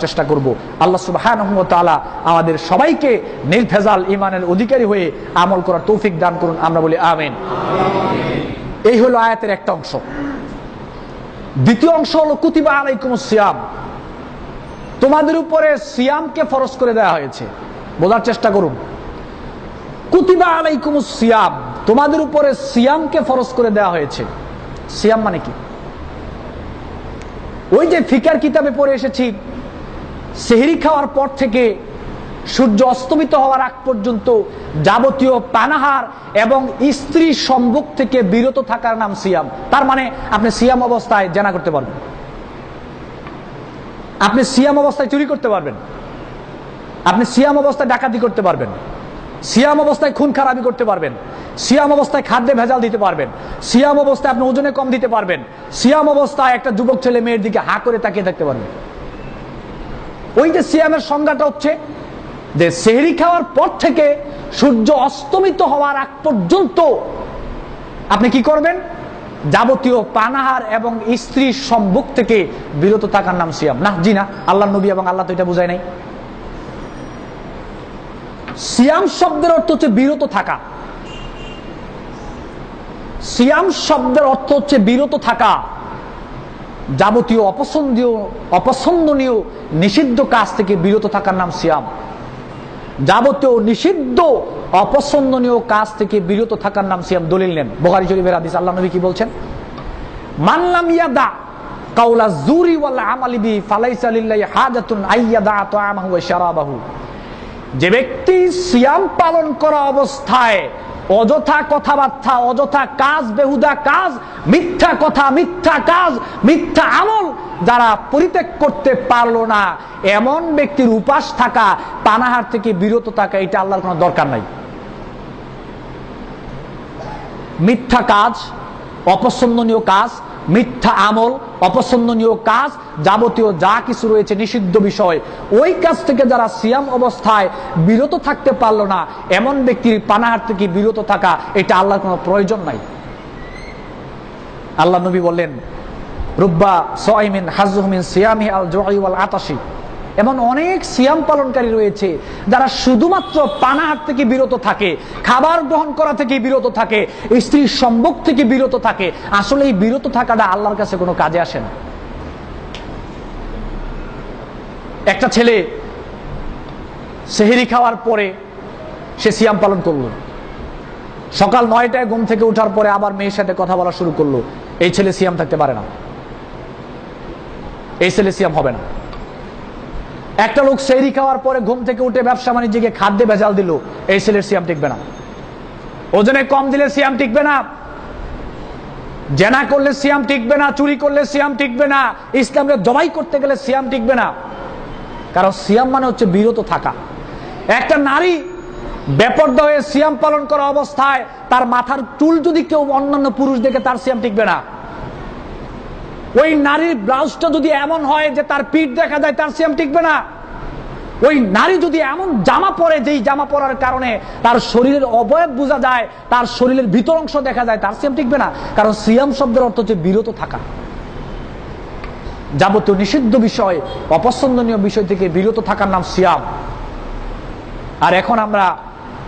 চেষ্টা করব। আল্লাহ সুবহানাহু ওয়া তাআলা আমাদের সবাইকে নির্ভেজাল ইমানের অধিকারী হয়ে আমল করার তৌফিক দান করুন। আমরা বলি আমিন। এই হলো আয়াতের একটা অংশ। দ্বিতীয় অংশ হলো, কুতিবা আলাইকুম সিয়াম। তোমাদের উপরে সিয়ামকে ফরজ করে দেওয়া হয়েছে। বোঝার চেষ্টা করুন। কুতিবা আলাইকুম সিয়াম। তোমাদের উপরে সিয়ামকে ফরজ করে দেওয়া হয়েছে। সিয়াম মানে কি? ওই যে ফিকার কিতাবে পড়ে এসেছি সেহরি খাওয়ার পর থেকে সূর্য অস্তমিত হওয়ার আগ পর্যন্ত যাবতীয় পানাহার এবং স্ত্রী সম্ভোগ থেকে বিরত থাকার নাম সিয়াম। তার মানে আপনি সিয়াম অবস্থায় জানা করতে পারবেন। আপনি সিয়াম অবস্থায় চুরি করতে পারবেন। আপনি সিয়াম অবস্থায় ডাকাতি করতে পারবেন। সিয়াম অবস্থায় খুন খারাপি করতে পারবেন। সিয়াম অবস্থায় খাদ্যে ভেজাল দিতে পারবেন। সিয়াম অবস্থায় আপনি ওজনে কম দিতে পারবেন। সিয়াম অবস্থায় একটা যুবক ছেলে মেয়ের দিকে হা করে তাকিয়ে থাকতে পারবেন। ওই যে সিয়ামের সংজ্ঞাটা হচ্ছে যে সেহরি খাওয়ার পর থেকে সূর্য অস্তমিত হওয়ার আগ পর্যন্ত আপনি কি করবেন? যাবতীয় পানাহার এবং স্ত্রীর সম্মুখ থেকে বিরত থাকার নাম সিয়াম। না, জি না আল্লাহ নবী এবং আল্লাহ তো এটা বুঝায় নাই। সিয়াম শব্দের অর্থ হচ্ছে বিরত থাকা। সিয়াম শব্দের অর্থ হচ্ছে বিরত থাকা। যাবতীয় অপছন্দীয়, অপছন্দনীয়, নিষিদ্ধ কাজ থেকে বিরত থাকার নাম সিয়াম। যাবতীয় নিষিদ্ধ, অপছন্দনীয় কাজ থেকে বিরত থাকার নাম সিয়াম। দলিল নেন। বোখারি শরীফের হাদিস। আল্লাহ নবী কি বলছেন? মানলাম ইয়াদা কাউলা জুরি ওয়াল আমালি বি ফালাইসা হাজাতুন আইয়াদা যে ব্যক্তি সিয়াম পালন করা অবস্থায় অযথা কথাবার্তা, অযথা কাজ, বেহুদা কাজ, মিথ্যা কথা, মিথ্যা কাজ মিথ্যা আমল যারা পরিত্যাগ করতে পারল না, এমন ব্যক্তির উপাস থাকা, পানাহার থেকে বিরত থাকা, এটা আল্লাহর কোনো দরকার নাই। মিথ্যা কাজ, অপছন্দনীয় কাজ, মিথ্যা আমল, অপছন্দনীয় কাজ, যাবতীয় যা কিছু রয়েছে নিষিদ্ধ বিষয়, ওই কাজ থেকে যারা সিয়াম অবস্থায় বিরত থাকতে পারল না, এমন ব্যক্তির পানাহার থেকে বিরত থাকা, এটা আল্লাহর কোনো প্রয়োজন নাই। আল্লাহ নবী বললেন এমন অনেক সিয়াম পালনকারী রয়েছে, যারা শুধুমাত্র পানাহার থেকে বিরত থাকে, খাবার গ্রহণ করা থেকে বিরত থাকে, স্ত্রীর সম্ভোগ থেকে বিরত থাকে, আসলে এই বিরত থাকাটা আল্লাহর কাছে কোনো কাজে আসে না। একটা ছেলে সেহেরি খাওয়ার পরে সে সিয়াম পালন করল। সকাল নয়টায় ঘুম থেকে ওঠার পরে আবার মেয়ের সাথে কথা বলা শুরু করল। এই ছেলে সিয়াম থাকতে পারে না। এই ছেলে সিয়াম হবে না। একটা লোক সেরি খাওয়ার পরে ঘুম থেকে উঠে ব্যবসা বাণিজ্যকে খাদ্যে ভেজাল দিল, এই সেলের সিয়াম টিকবে না। ওজনে কম দিলে সিয়াম টিকবে না, জেনা করলে সিয়াম টিকবে না, চুরি করলে সিয়াম টিকবে না, ইসলামকে জবাই করতে গেলে সিয়াম টিকবে না। কারণ সিয়াম মানে হচ্ছে বিরত থাকা। একটা নারী বেপর্দা হয়ে সিয়াম পালন করা অবস্থায় তার মাথার চুল যদি কেউ অন্যান্য পুরুষ দেখে তার সিয়াম টিকবে না। ওই নারীর ব্লাউজটা যদি এমন হয় যে তার পিঠ দেখা যায়, তার সিয়াম টিকবে না। ওই নারী যদি এমন জামা পরে, যেই জামা পরার কারণে তার শরীরের অবয়ব বোঝা যায়, তার শরীরের ভিতর অংশ দেখা যায়, তার সিয়াম টিকবে না। কারণ সিয়াম শব্দের অর্থ হচ্ছে বিরত থাকা। যাবতীয় নিষিদ্ধ বিষয়, অপছন্দনীয় বিষয় থেকে বিরত থাকার নাম সিয়াম। আর এখন আমরা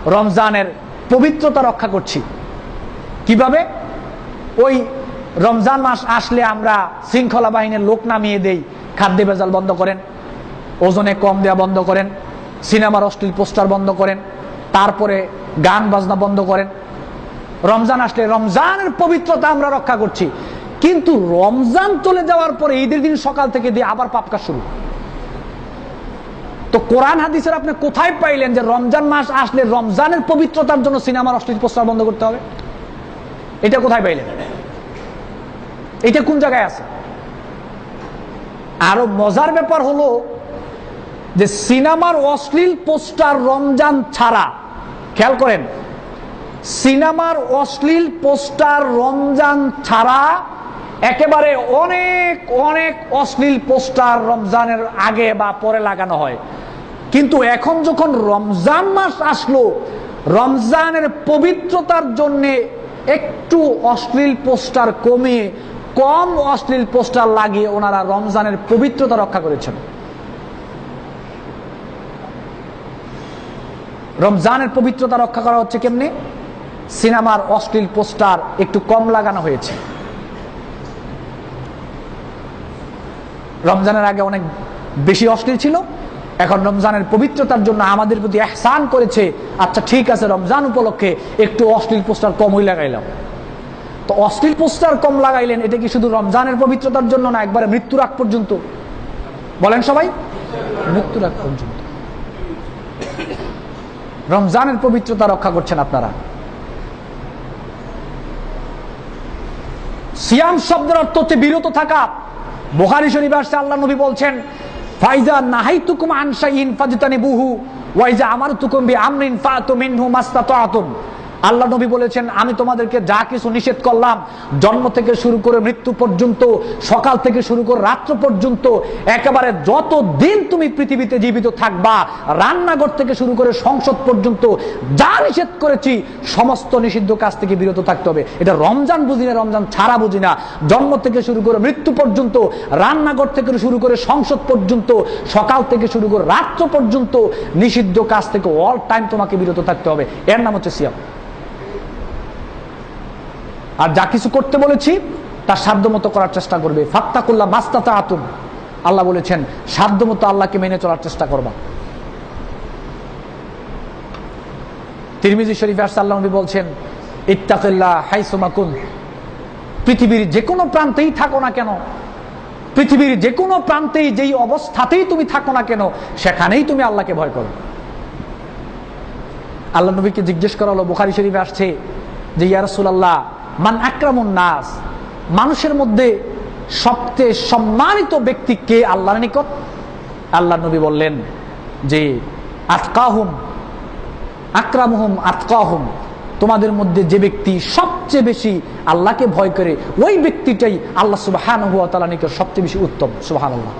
রমজানের পবিত্রতা রক্ষা করছি। কীভাবে? ওই রমজান মাস আসলে আমরা শৃঙ্খলা বাহিনীর লোক নামিয়ে দেই, খাদ্য ভেজাল বন্ধ করেন, ওজনে কম দেওয়া বন্ধ করেন সিনেমার অশ্লীল পোস্টার বন্ধ করেন, তারপরে গান বাজনা বন্ধ করেন। রমজান আসলে রমজানের পবিত্রতা আমরা রক্ষা করছি। কিন্তু রমজান চলে যাওয়ার পরে ঈদের দিন সকাল থেকে দিয়ে আবার পাপকা শুরু। তো কোরআন হাদিসের আপনি কোথায় পাইলেন যে রমজান মাস আসলে রমজানের পবিত্রতার জন্য সিনেমার অশ্লীল পোস্টার বন্ধ করতে হবে? এটা কোথায় পাইলেন? এটা কোন জায়গায় আছে? আরও মজার ব্যাপার হলো যে সিনেমার অশ্লীল পোস্টার রমজান ছাড়া, খেয়াল করেন, সিনেমার অশ্লীল পোস্টার রমজান ছাড়া একেবারে অনেক অনেক অশ্লীল পোস্টার রমজানের আগে বা পরে লাগানো হয়। কিন্তু এখন যখন রমজান মাস আসলো, রমজানের পবিত্রতার জন্যে একটু অশ্লীল পোস্টার কমিয়ে কম অশ্লীল পোস্টার লাগিয়ে ওনারা রমজানের পবিত্রতা রক্ষা করেছেন। রমজানের পবিত্রতা রক্ষা করা হচ্ছে কেমনে? সিনেমার অশ্লীল পোস্টার একটু কম লাগানো হয়েছে। রমজানের আগে অনেক বেশি অশ্লীল ছিল। এখন রমজানের পবিত্রতার জন্য আমাদের প্রতি এহসান করেছে আচ্ছা ঠিক আছে, রমজান উপলক্ষে একটু অশ্লীল পোস্টার কমই লাগাইলাম। তো অশ্লীল পোস্টার কম লাগাইলেন, এটা কি শুধু রমজানের পবিত্রতার জন্য না একবারে মৃত্যুর আগ পর্যন্ত? বলেন সবাই। মৃত্যুর আগ পর্যন্ত। রমজানের পবিত্রতা রক্ষা করছেন আপনারা। সিয়াম শব্দের অর্থ হচ্ছে বিরত থাকা। বোহারি আসছে, আল্লাহ নবী বলছেন, ফাইজা নাহাই তুকুম আনসাইন ফাজতানি বুহু ওয়াইজা আমার তুকুম বি আমরিন ফাতু মিনহু মাস্তাতাতুম। আল্লাহ নবী বলেছেন, আমি তোমাদেরকে যা কিছু নিষেধ করলাম, জন্ম থেকে শুরু করে মৃত্যু পর্যন্ত, সকাল থেকে শুরু করে রাত্র পর্যন্ত, একেবারে যত দিন তুমি পৃথিবীতে জীবিত থাকবা, রান্নাঘর থেকে শুরু করে সংসদ পর্যন্ত, যা নিষেধ করেছি, সমস্ত নিষিদ্ধ কাজ থেকে বিরত থাকতে হবে। এটা রমজান বুঝি না, রমজান ছাড়া বুঝি না। জন্ম থেকে শুরু করে মৃত্যু পর্যন্ত, রান্নাঘর থেকে শুরু করে সংসদ পর্যন্ত, সকাল থেকে শুরু করে রাত্র পর্যন্ত নিষিদ্ধ কাজ থেকে অল টাইম তোমাকে বিরত থাকতে হবে। এর নাম হচ্ছে সিয়াম। আর যা কিছু করতে বলেছি, তার সাধ্য মতো করার চেষ্টা করবে। ফাত্তাকুল্লাহ মাস্তাতা আতুম আল্লাহ বলেছেন সাধ্য মতো আল্লাহকে মেনে চলার চেষ্টা করবা। তিরমিজি শরীফ নবী বলছেন, ইত্তাকিল্লাহ হাইসুমাকুন পৃথিবীর যে কোনো প্রান্তেই থাকো না কেন? পৃথিবীর যে কোনো প্রান্তেই যেই অবস্থাতেই তুমি থাকো না কেন, সেখানেই তুমি আল্লাহকে ভয় করো। আল্লাহ নবীকে জিজ্ঞেস করা হলো, বুখারি শরীফে আসছে যে ইয়ারসুল আল্লাহ মান আক্রামুন নাস, মানুষের মধ্যে সবচেয়ে সম্মানিত ব্যক্তি কে আল্লাহর নিকট? আল্লাহ নবী বললেন যে, আতকাহুম, আক্রামহুম, আতকাহুম। তোমাদের মধ্যে যে ব্যক্তি সবচেয়ে বেশি আল্লাহকে ভয় করে, ওই ব্যক্তিটাই আল্লাহ সুবাহান হুয়া তালা নিকট সবচেয়ে বেশি উত্তম সুবাহান আল্লাহ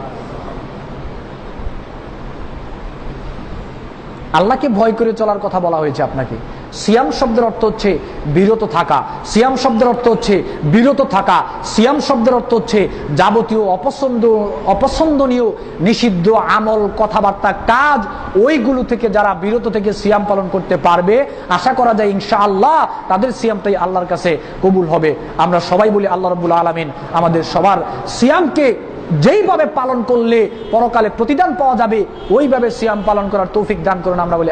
আল্লাহকে ভয় করে চলার কথা বলা হয়েছে আপনাকে। সিয়াম শব্দের অর্থ হচ্ছে বিরত থাকা। সিয়াম শব্দের অর্থ হচ্ছে বিরত থাকা। সিয়াম শব্দের অর্থ হচ্ছে যাবতীয় অপছন্দ, অপছন্দনীয়, নিষিদ্ধ আমল, কথাবার্তা, কাজ, ওইগুলো থেকে যারা বিরত থেকে সিয়াম পালন করতে পারবে, আশা করা যায় ইনশা আল্লাহ তাদের সিয়ামটাই আল্লাহর কাছে কবুল হবে। আমরা সবাই বলি, আল্লাহ রবুল্লা আলমিন আমাদের সবার সিয়ামকে যেইভাবে পালন করলে পরকালে প্রতিদান পাওয়া যাবে, ওইভাবে সিয়াম পালন করার তৌফিক দান করুন, আমরা বলি